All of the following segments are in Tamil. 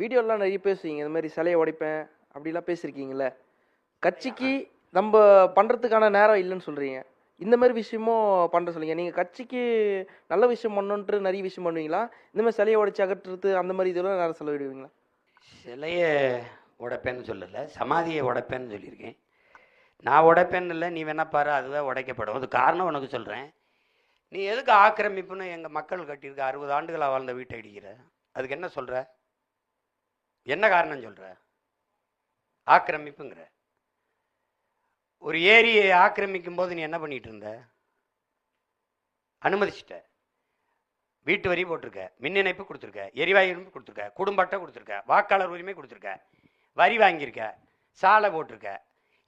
வீடியோலாம் நிறைய பேசுவீங்க. இந்த மாதிரி சிலையை உடைப்பேன் அப்படிலாம் பேசியிருக்கீங்கல்ல. கட்சிக்கு நம்ம பண்ணுறதுக்கான நேரம் இல்லைன்னு சொல்கிறீங்க இந்த மாதிரி விஷயமும் பண்ணுற சொல்லுங்க. நீங்கள் கட்சிக்கு நல்ல விஷயம் பண்ணணுன்ட்டு நிறைய விஷயம் பண்ணுவீங்களா? இந்த மாதிரி சிலையை உடைச்சு அகற்றுறது அந்த மாதிரி இதெல்லாம் நேரம் செலவிடுவீங்களா? சிலையை உடைப்பேன்னு சொல்லலை. சமாதியை உடைப்பேன்னு சொல்லியிருக்கேன். நான் உடைப்பேன்னு இல்லை. நீ வேணா பாரு அதுவே உடைக்கப்படும். அது காரணம் உனக்கு சொல்கிறேன் நீ எதுக்கு ஆக்கிரமிப்புன்னு எங்கள் மக்கள் கட்டியிருக்க அறுபது ஆண்டுகளாக வாழ்ந்த வீட்டை இடிக்கிற? அதுக்கு என்ன சொல்கிற என்ன காரணம் சொல்கிற ஆக்கிரமிப்புங்கிற. ஒரு ஏரியை ஆக்கிரமிக்கும் போது நீ என்ன பண்ணிட்டு இருந்த? அனுமதிச்சிட்ட. வீட்டு வரி போட்டிருக்க மின் இணைப்பு கொடுத்துருக்க எரிவாயு இணைப்பு கொடுத்துருக்க குடும்ப அட்டை கொடுத்துருக்க வாக்காளர் உரிமை கொடுத்துருக்க வரி வாங்கியிருக்க சாலை போட்டிருக்க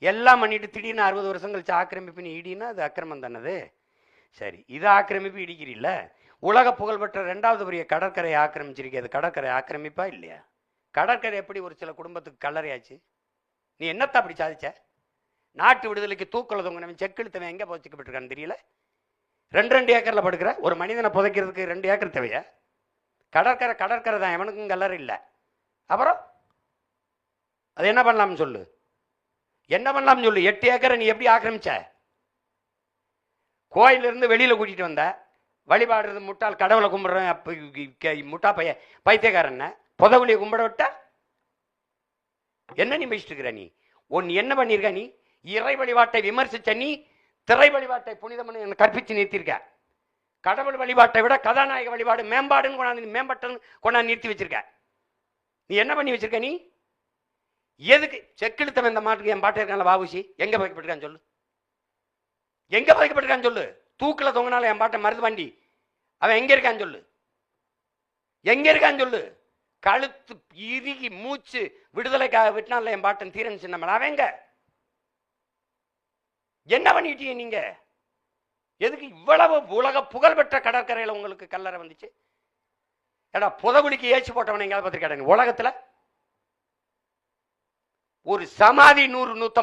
எல்லாம் பண்ணிட்டு திடீர்னு அறுபது வருஷம் கழிச்சு ஆக்கிரமிப்பு நீ இடினா அது அக்கிரமம் தானது? சரி இது ஆக்கிரமிப்பு இடிக்கிறீல்ல? உலக புகழ்பெற்ற ரெண்டாவது பெரிய கடற்கரை ஆக்கிரமிச்சிருக்கே அது கடற்கரை ஆக்கிரமிப்பா இல்லையா? கடற்கரை எப்படி ஒரு சில குடும்பத்துக்கு கல்லறையாச்சு? நீ என்னத்தை அப்படி சாதிச்ச? நாட்டு விடுதலைக்கு தூக்கல தொங்கினவன் செக்கெழுத்தவன் எங்கே போச்சுக்கப்பட்டிருக்கான்னு தெரியல. ரெண்டு ரெண்டு ஏக்கரில் படுக்கிற? ஒரு மனிதனை புதைக்கிறதுக்கு ரெண்டு ஏக்கர் தேவையா? கடற்கரை கடற்கரை தான். எவனுக்கும் கல்லறை இல்லை. அப்புறம்? அது என்ன பண்ணலாம்னு சொல்லு? என்ன பண்ணலாம்னு சொல்லு? எட்டு ஏக்கரை நீ எப்படி ஆக்கிரமிச்ச? கோயிலிருந்து வெளியில் கூட்டிகிட்டு வந்த? வழிபாடுறது முட்டாள் கடவுளை கும்பிட்றேன் அப்போ முட்டா பைய பைத்தியக்காரன் புதவுளியை கும்பிட விட்டா? என்ன நீ பேசிட்டு இருக்கிற நீ? உன் என்ன பண்ணியிருக்க நீ? இறை வழிபாட்டை விமர்சிச்ச நீ திரை வழிபாட்டை புனிதம்னு கற்பித்து நிறுத்தியிருக்க. கடவுள் வழிபாட்டை விட கதாநாயக வழிபாடு மேம்பாடுன்னு கொண்டாந்து மேம்பட்டன்னு கொண்டாந்து நிறுத்தி வச்சிருக்க. நீ என்ன பண்ணி வச்சிருக்க நீ? எதுக்கு செக்கெழுத்தவன் இந்த மாட்டுக்கு என் பாட்டு இருக்கான்ல பாபுசி எங்க பதிக்கப்பட்டிருக்கான்னு சொல்லு. எங்க பதிக்கப்பட்டிருக்கான்னு சொல்லு. தூக்கில் தொங்கினால என் பாட்டை மருது வண்டி அவன் எங்க இருக்கான்னு சொல்லு. எங்க இருக்கான்னு சொல்லு. கழுத்து இறுகி மூச்சு விடுதலைக்காக விட்டுனால என் பாட்டன் தீரன் சின்னமன் அவங்க என்ன பண்ணிட்டீங்க நீங்க? எதுக்கு இவ்வளவு உலக புகழ்பெற்ற கடற்கரையில உங்களுக்கு கல்லறை வந்துச்சு? ஏடா புதகுலிக்கு ஏச்சு போட்டவனை எங்கேயாவது பார்த்துருக்காங்க உலகத்துல? ஒரு சமாதி நூறு நூத்தம்